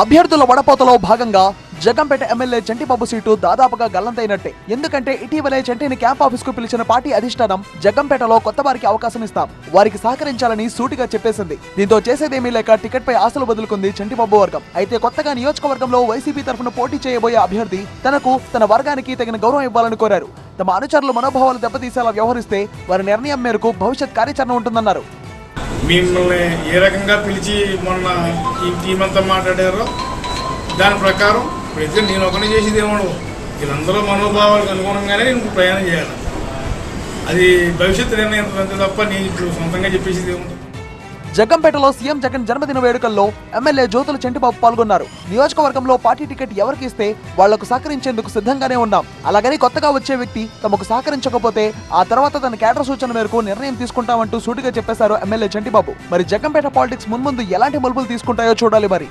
అభ్యర్థుల వడపోతలో భాగంగా Jaggampeta MLA Chantibabu seat దాదాపుగా గల్లంతైనట్టే ఎందుకంటే ఇటీవలే చంటిని క్యాంప్ ఆఫీస్కు పిలిచిన పార్టీ అధిష్టానం జగంపేటలో కొత్త వారికి అవకాశం ఇస్తాం. వారికి సహకరించాలని సూటిగా చెప్పేసింది. దీంతో చేసేదేమీ లేక టికెట్ పై ఆశలు వదులుకుంది చంటిబాబు వర్గం. అయితే కొత్తగా నియోజకవర్గంలో వైసీపీ తరఫున పోటీ చేయబోయే అభ్యర్థి తనకు తన వర్గానికి తగిన గౌరవం ఇవ్వాలని కోరారు. తమ అనుచరుల మనోభావాలు దెబ్బతీసేలా వ్యవహరిస్తే వారి నిర్ణయం మేరకు భవిష్యత్ కార్యాచరణ ఉంటుందన్నారు. మిమ్మల్ని ఏ రకంగా పిలిచి మొన్న ఈ టీం అంతా మాట్లాడారో దాని ప్రకారం ఇప్పుడు అయితే నేను ఒకనే చేసేది ఏమో వీళ్ళందరూ మనోభావాలకు అనుగుణంగానే నేను ప్రయాణం చేయాలి. అది భవిష్యత్తు నిర్ణయం అంతే తప్ప నేను ఇప్పుడు సొంతంగా చెప్పేసేది ఏముంది? జగంపేటలో సీఎం జగన్ జన్మదిన వేడుకల్లో ఎమ్మెల్యే జ్యోతుల చెంటిబాబు పాల్గొన్నారు. నియోజకవర్గంలో పార్టీ టికెట్ ఎవరికి ఇస్తే వాళ్ళకు సహకరించేందుకు సిద్ధంగానే ఉన్నాం. అలాగని కొత్తగా వచ్చే వ్యక్తి తమకు సహకరించకపోతే ఆ తర్వాత తన కేటర్ సూచన మేరకు నిర్ణయం తీసుకుంటామంటూ సూటిగా చెప్పేశారు ఎమ్మెల్యే చంటిబాబు మరి జగంపేట పాలిటిక్స్ మున్ముందు ఎలాంటి మలుపులు తీసుకుంటాయో చూడాలి మరి.